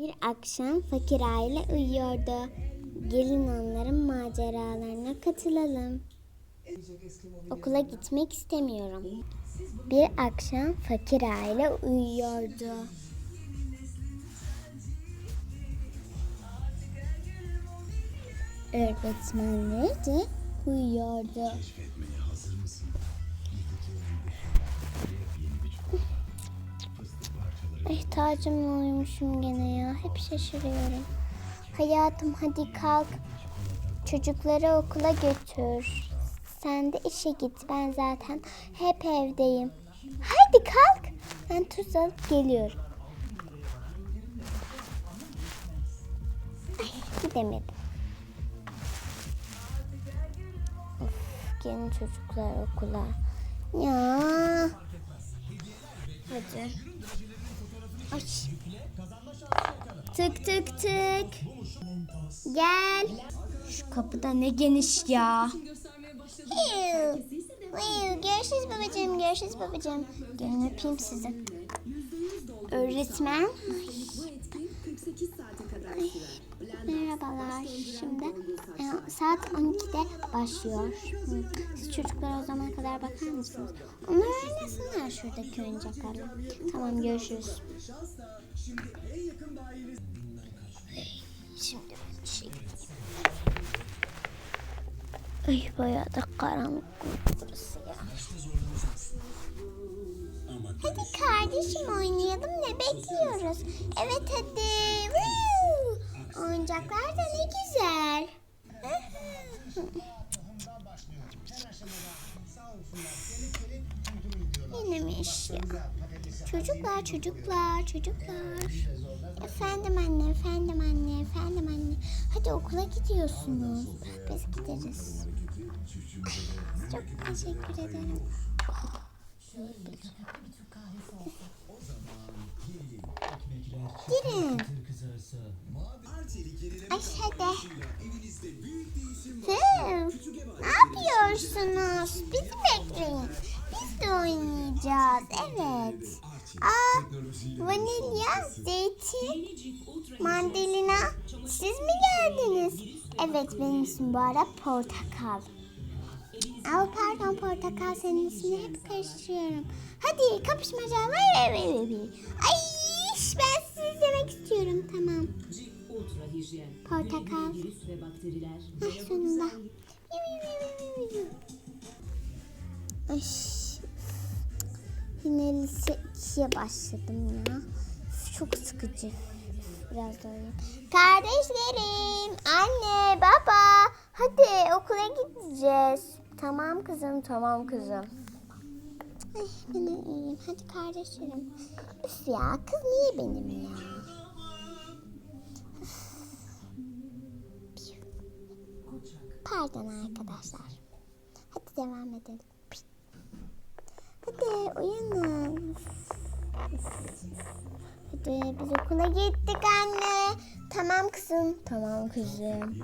Bir akşam fakir aile uyuyordu. Gelin onların maceralarına katılalım. Okula gitmek istemiyorum. Bir akşam fakir aile uyuyordu. Öğretmenleri de uyuyordu. Tacımla uyumuşum gene ya. Hep şaşırıyorum. Hayatım hadi kalk. Çocukları okula götür. Sen de işe git. Ben zaten hep evdeyim. Haydi kalk. Ben tuz alıp geliyorum. Ay gidemedim. Of, gelin çocuklar okula. Ya. Hadi. Ay. Tık tık tık. Gel. Şu kapıda ne geniş ya. Görüşürüz babacığım. Görüşürüz babacığım. Gelin öpeyim sizi. Öğretmen. Ay, Merhabalar. Şimdi e, saat 12'de başlıyor. Siz çocuklar o zamana kadar bakar mısınız? Onlar oynasınlar şuradaki oyuncaklarla. Tamam görüşürüz. Şimdi ben gideyim. Ay bayağı da karanlık burası ya. Hadi kardeşim oynayalım ne bekliyoruz? Evet hadi. Oyuncaklar da ne güzel. Mi iş ya? Çocuklar, çocuklar, çocuklar. Efendim anne, efendim anne, efendim anne. Hadi okula gidiyorsunuz. Biz gideriz. Çok teşekkür ederim. Girin. Aşağıda. Hı, ne yapıyorsunuz? Bizi bekleyin. Biz de oynayacağız. Evet. Aa, vanilya, zeytin, mandalina. Siz mi geldiniz? Evet benim ismim bu ara portakal. Aa, pardon portakal senin ismini hep karıştırıyorum. Hadi kapışmaca. Ay ben izlemek istiyorum. Tamam. Portakal. Ah sonunda. Ay. Yine lise 2'ye başladım ya. Çok sıkıcı. Biraz da uyuyayım. Kardeşlerim, anne, baba. Hadi okula gideceğiz. Tamam kızım, tamam kızım. Ay, ben uyuyayım. Hadi kardeşlerim. Üf ya, kız niye benim ya? Pardon arkadaşlar. Hadi devam edelim. Hadi uyanın. Hadi biz okula gittik anne. Tamam kızım. Tamam kızım.